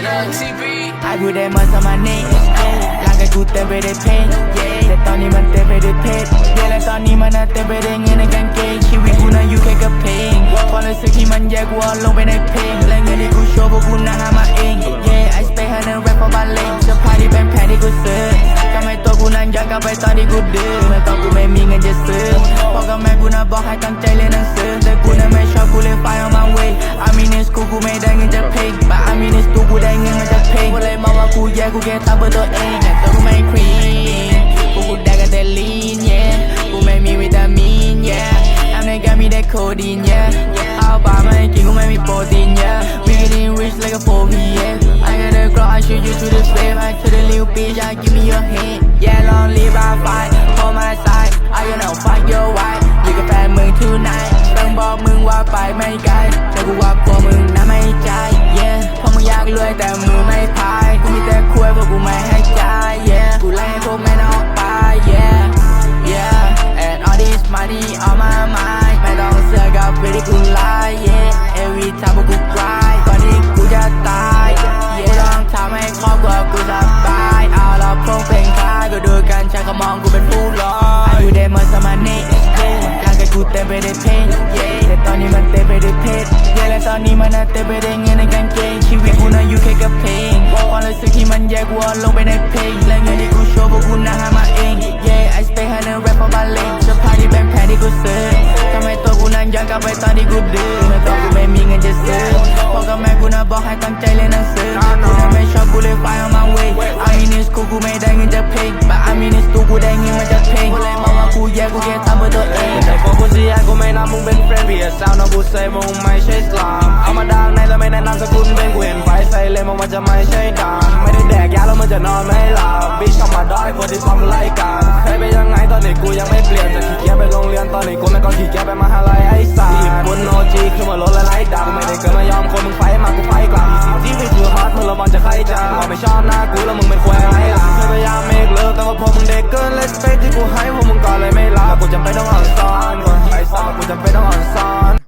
I put that much on my name ร่างกายกูเต็มไปด้วยเพลงแต่ตอนนี้มันเต็มไปด้วยเพชรเดี๋ยวและตอนนี้มันน่ะเต็มไปด้วยเงินในกางเกงชีวิตกูน่ะอยู่แค่กับเพลงความรู้สึกที่มันแยกูเอาลงไปในเพลงและเงินที่กูโชว์พวกกูน่ะหามาเอง Yeah I stay hard and rap เพราะบันเลงเสื้อผ้าที่เป็นแผนที่กูซื้อทำให้ตัวกูนั้นย้อนกลับไปตอนที่กูดื้อเมื่อตอนกูไม่มีเงินจะซื้อพ่อกับแม่กูน่ะบอกให้ตั้งใจเรียนหนังสือแต่กูน่ะไม่ชอบกูเลย find on my way I mean it's cool กูไม่ได้เงินจะเพลง but I mean it's ตัวกูได้เงินมาจากเพลงกูเลยมองว่ากูแย่กูแค่ตามเบอร์ตัวเองแต่ตัวกูไม่คลีนกูกูได้ก็แต่ lean yeah กูไม่มีวิตามิน yeah น้ำในกามีแต่โคดีน yeah ข้าวปลาไม่กินกูไม่มีโปรตีน yeah we getting rich like a 4 p yeah I got a girl I shoot you to the slave I to the little bitch I give me your hand yeah long live I fight ต้อกมึงว่าไปไม่ไกลแต่กูว่าพวกมึงนะไม่ใจ yeah เพราะมึงอยากรวยแต่มือไม่พายกูมีแต่คุยพวกกูไม่ให้ใจ yeah กูไล่พวกแม่นออกไป yeah yeah and all this money on my mind ไม่ต้องเสือกับเวทีกูไล่ yeah every time พวกกู grind ก่อนที่กูจะตาย yeah ต้องทำให้ครอบครัวกูสบายเอาละพวกเพลงคายก็ดูกันฉันก็มองกู ตอนนี้มันน่ะเต็มไปด้วยเงินในกางเกงชีวิตกูน่ะอยู่แค่กับเพลงความรู้สึกที่มันแยกูเอาลงไปในเพลงและเงินที่กูโชว์พวกกูน่ะหามาเอง yeah I stay hard and rap เพราะบันเลงเสื้อผ้าที่เป็นแผนที่กูซื้อทำให้ตัวกูนั้นย้อนกลับไปตอนที่กูดื้อเมื่อตอนกูไม่มีเงินจะซื้อพ่อกับแม่กูน่ะบอกให้ตั้งใจเรียนหนังสือกูน่ะไม่ชอบกูเลย find on my way I mean it's cool กูไม่ได้เงินจากเพลง but I mean it's ตัวกูได้เงินมาจากเพลงกูเลยมองว่ากูแย่กูแค่ เพื่อตัวเองแต่พวกกูเสียกูไม่นับมึงเป็นเฟรนด์พี่สาวน้องกูเซมึงไม่ใช่สลามเอามาดังในแต่ไม่แนะนำสกุลเป็นกูเห็นไฟใส่เลยมึงมันจะไม่ใช่ดังไม่ได้แดกยาแล้วมึงจะนอนไม่หลับบิชเข้ามา